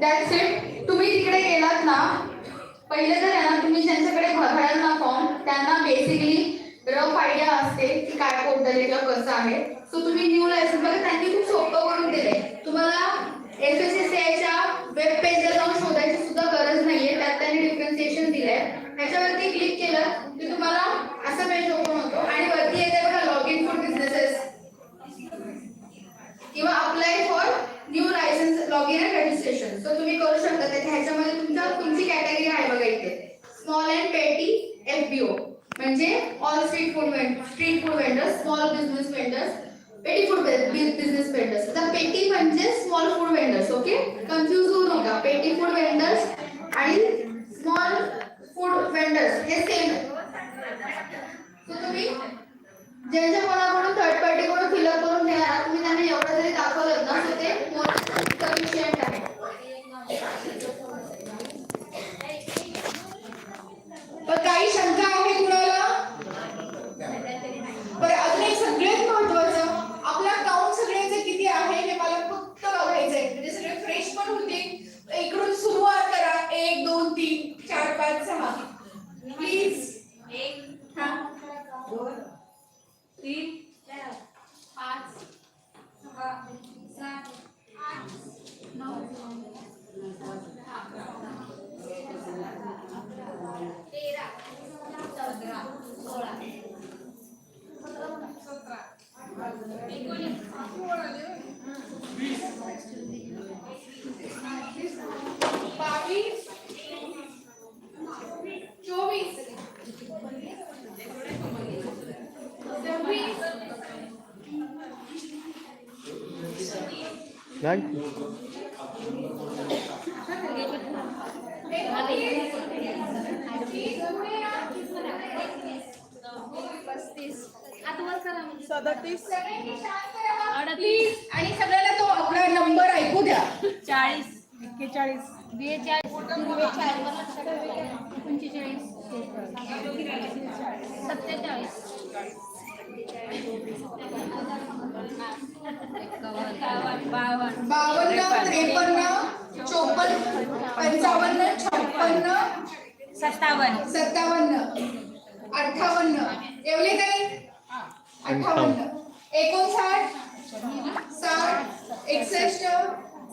That's it तुम्ही तिकडे गेलात ना पहिले तर आहे ना तुम्ही ज्यांच्याकडे भराल ना फॉर्म त्यांना बेसिकली रफ आयडिया असते की काय पोर्टल किंवा कसं आहे. सो तुम्ही न्यू लायसन्स बघा त्यांनी खूप सोपं करून दिले तुम्हाला एफ एस एस च्या वेब पेजला सो तुम्ही करू शकता. तिथे ह्याच्यामध्ये तुमचा तुमची कॅटेगरी आहे बघा इथे. स्मॉल अँड पेटी एफबीओ म्हणजे all street food street food vendors small business vendors petty food business vendors आता पेटी म्हणजे small food vendors okay confuse होऊ नका. पेटी फूड वेंडर्स आणि स्मॉल फूड वेंडर्स हे सेम सो तुम्ही ज्यांच्या कोणाकडून थर्ड पार्टी कडून फिलअप करून घेणार तुम्ही त्यांना एवढं जरी दाखवलं ना तर ते सफिशियंट आहे पण काही शंका आहे कुणाला बरं अजून एक सगळ्यात महत्वाचं आपला काउंट सगळ्यांचे किती आहे हे मला फक्त बघायचंय म्हणजे सगळे फ्रेश पण होतील इकडून सुरुवात करा एक दोन तीन चार पाच सहा प्लीज एक हा दोन तीन पाच सहा सात आठ नऊ तेरा चौदा सोळा सतरा एकोणीस बावीस चोवीस सव्वीस काय सदतीस. अडतीस. आणि सगळ्याला तो आपला नंबर ऐकू द्या. चाळीस. एक्केचाळीस. बेचाळीस. पंचेचाळीस. सत्तेचाळीस. बावन्न त्रेपन्न चोपन्न पंचावन्न छप्पन्न सत्तावन्न. सत्तावन्न अठ्ठावन्न. एवढे काही अठ्ठावन्न. एकोणसाठ साठ एकसष्ट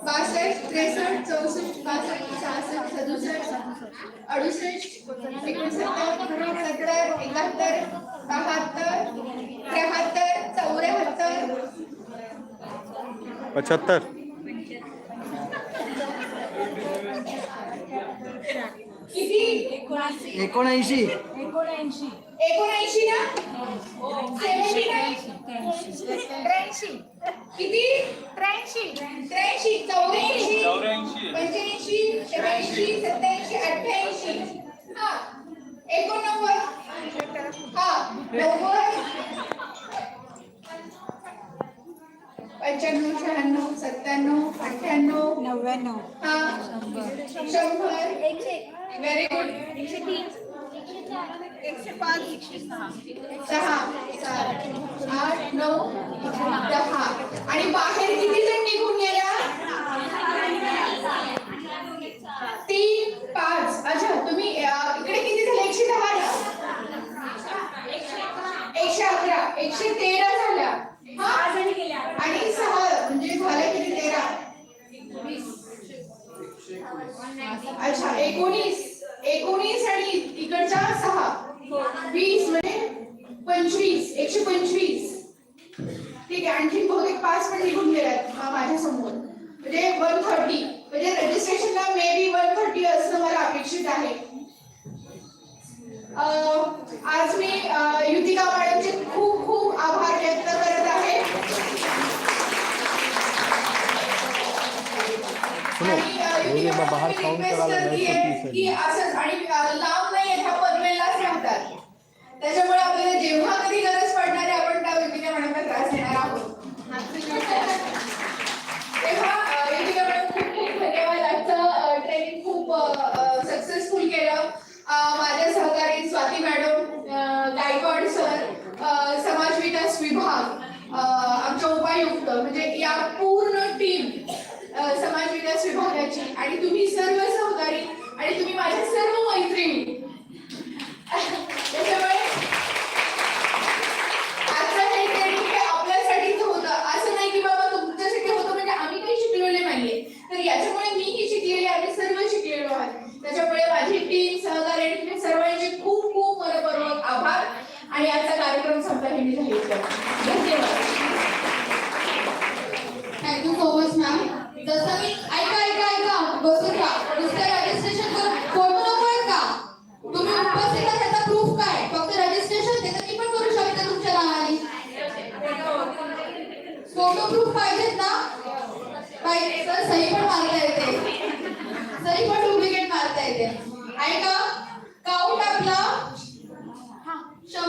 बासष्ट त्रेसष्ट चौसष्ट पासष्ट सहासष्ट सदुसष्ट अडुसष्ट एकोणसत्तर सत्तर एकाहत्तर पचहत्तर। किती एकोणऐंशी। एकोणऐंशी एकोणऐंशी त्र्याऐंशी. किती? त्र्याऐंशी. त्र्याऐंशी. चौऱ्याऐंशी. पंच्याऐंशी शहाऐंशी सत्याऐंशी अठ्ठ्याऐंशी. हा. एकोणनव्वद. हा. नव्वद. पंच्याण्णव शहाण्णव सत्त्याण्णव अठ्ठ्याण्णव. नव्याण्णव. हा. शंभर. व्हेरी गुड एकशे तीन एकशे पाच. एकशे सहा. सात. आठ नऊ दहा. आणि बाहेर किती जण निघून गेल्या? तीन पाच. अच्छा तुम्ही इकडे किती झाले? एकशे दहा? एकशे अकरा. एकशे तेरा झाल्या हा आणि सहा म्हणजे झाले किती तेरा अच्छा एकोणीस. एकोणीस आणि इकडच्या सहा. वीस म्हणजे पंचवीस. एकशे पंचवीस. ठीक आहे आणखी बहुतेक पाच पण निघून गेल्यात माझ्यासमोर. म्हणजे वन थर्टी म्हणजे रजिस्ट्रेशनला मे बी वन थर्टी असणं मला अपेक्षित आहे. आज मी युतिका मॅडमचे खूप खूप आभार व्यक्त करत आहे आणि, अं, ये युतिका बा- बाहर request करायला नाही असंच आणि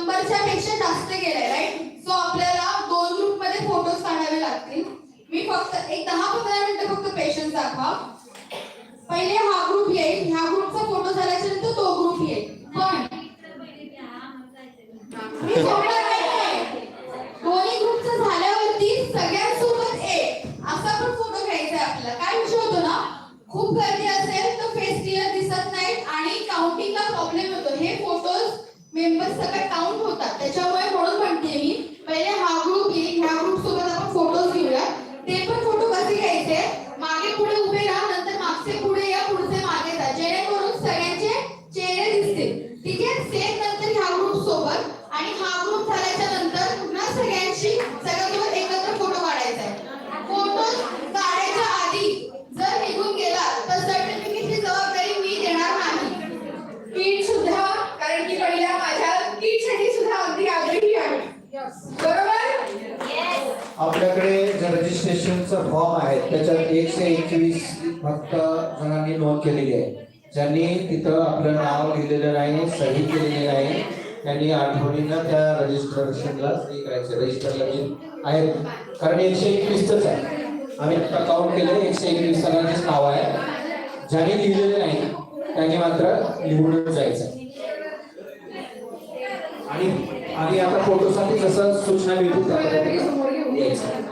नंबरच्या पेक्षा जास्त गेलाय राईट सो आपल्याला दोन ग्रुपमध्ये फोटोज काढावे लागतील. मी फक्त एक दहा पंधरा मिनिटं फक्त पेशन्स दाखवा. पहिले हा ग्रुप येईल. ह्या ग्रुपचा फोटो झाल्याच्यानंतर तो ग्रुप येईल. पण मी दोन्ही ग्रुपचं झाल्यावरती सगळ्यांसोबत ये असा पण फोटो घ्यायचा आहे आपल्याला. काय विषय होतो ना? खूप गर्दी असेल तर फेस क्लिअर दिसत नाहीत आणि काउंटिंगला प्रॉब्लेम होतो. हे फोटोज मेंबर्स सगळ्यात आपल्याकडे जे रजिस्ट्रेशनचा फॉर्म आहे त्याच्यात एकशे एकवीस फक्त जणांनी नोंद केलेली आहे. ज्यांनी तिथं आपलं नाव लिहिलेलं नाही सही केलेली नाही त्यांनी आठवणींना त्या रजिस्ट्रेशनला सही करायचं. रजिस्टरला जे म्हणजे आहे. कारण एकशे एकवीसच आहे. आम्ही काउंट केलं एकशे एकवीस जणांचेच नाव आहे. ज्यांनी लिहिलेले नाही त्यांनी मात्र लिहून जायचं. आणि आम्ही आता फोटोसाठी जसं सूचना मिळतील त्या Dia.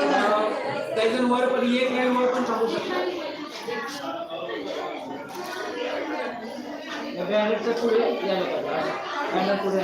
त्याच्या वर एक लाईन वर पण सांगू शकतो पुढे यायला पाहिजे पुढे पुढे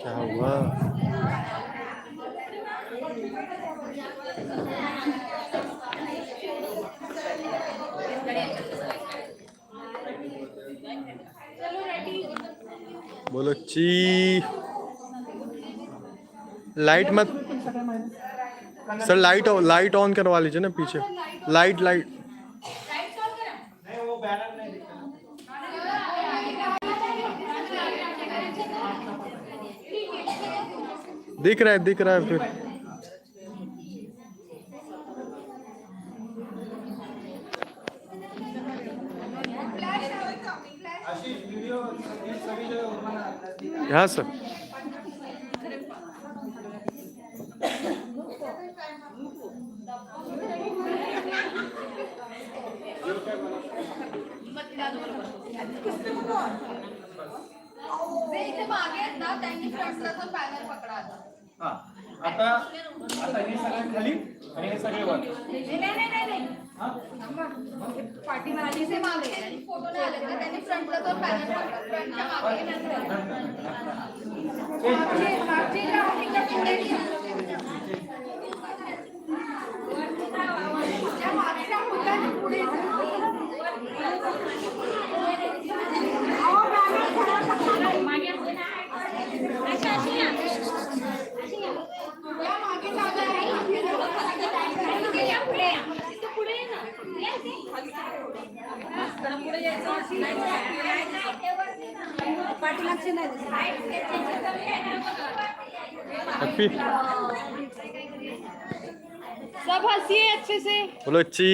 क्या हुआ? बोलो ची। लाइट मत सर लाइट लाइट ऑन करवा लीजिए ना पीछे। लाइट लाइट दिख। रहा है दिख रहा है फिर। यहाँ सर। जे इथे मागे आहेत ना त्यांनी फ्रंटचा तो पॅनल पकडा आता. हा आता आता हे सगळे खाली आणि हे सगळे वर हा? पाठीमागे जे मागे आहेत, त्यांनी फोटो नाही आले ना त्यांनी फ्रंटचा तो पॅनल पकडा फ्रंटच्या मागे मागचे- मागचे जे आहे ते पुढे घ्या. ज्या मागच्या होत्या त्या पुढे जा. सब हंसिए अच्छे से। बोलो ची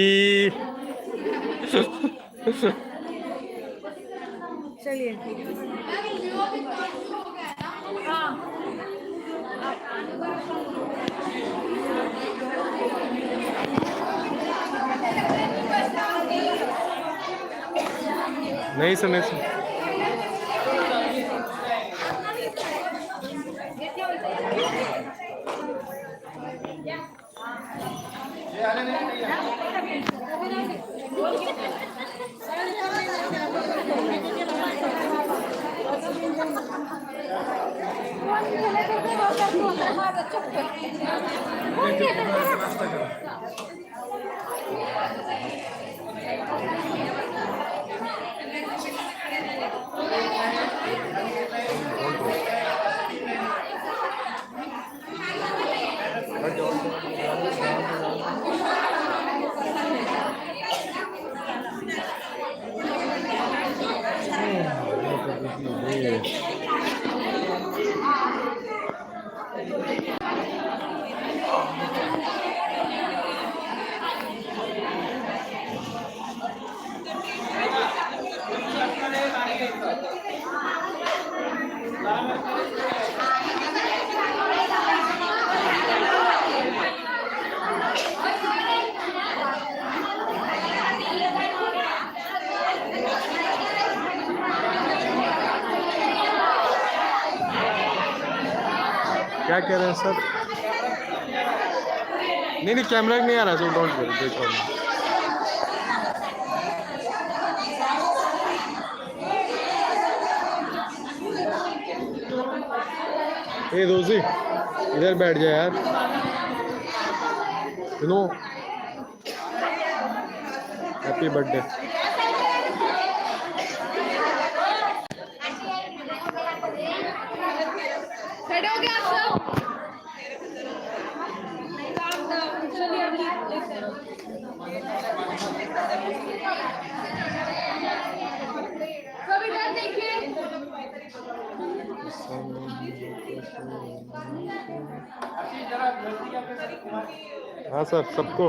नहीं समय नहीं क्या कह रहे हैं सर? नहीं नहीं कैमरा नहीं आ रहा सो डोंट वरी देख ए, रोजी, इधर बैठ जाए यार। सुनो हैप्पी बर्थडे हाँ सर सबको।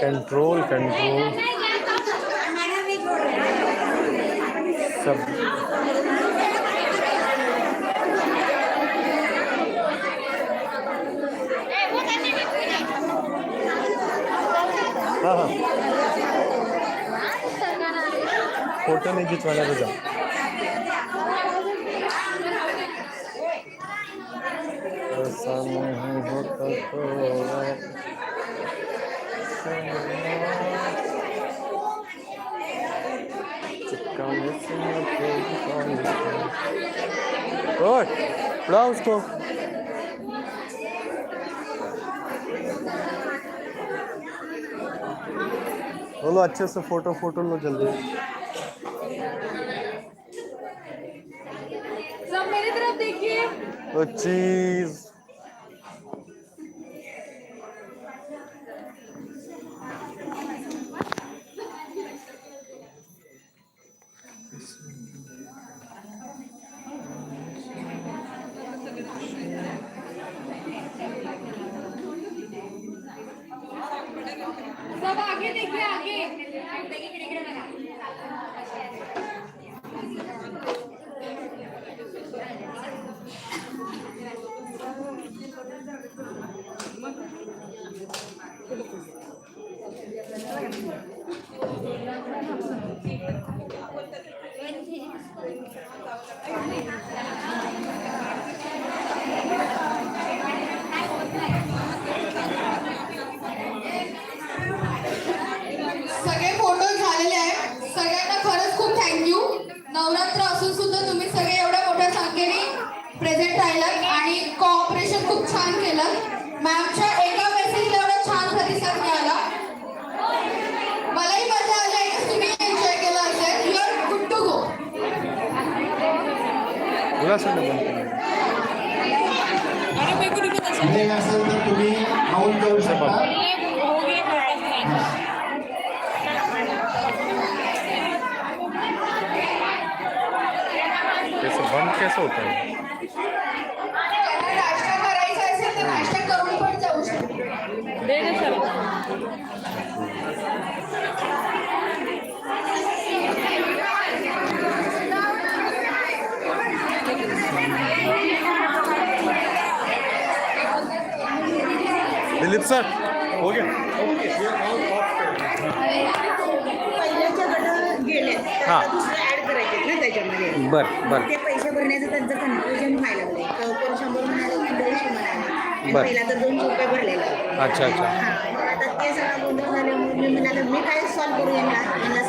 control control. फोटो नाही खिंचवाना तुझा ब्लाउज तो होता तो चिपकाने से न कोई पानी। ओए उड़ा उसको बोलो अच्छे से फोटो फोटो लो जल्दी। सब मेरी तरफ देखिए। चीज केलं. मॅमच्या एका मेसेजला एवढा छान प्रतिसाद मिळाला. मलाही मजा आली. आहे की तुम्ही एन्जॉय केलं असेल. You are good to go असेल तर तुम्ही शकता. बंद कैसे होता है दिलीप सर हो ओके हा. त्याच्यामध्ये. बर बर. ते पैसे भरण्याचं त्यांचं कन्फ्युजन व्हायला शंभर म्हणाले? बर. पहिला तर दोनशे रुपये भरलेला. अच्छा अच्छा. हा आता ते सगळं गोंधळ झाल्यामुळे मी म्हणाले मी काय सॉल्व्ह करू यांना? यांना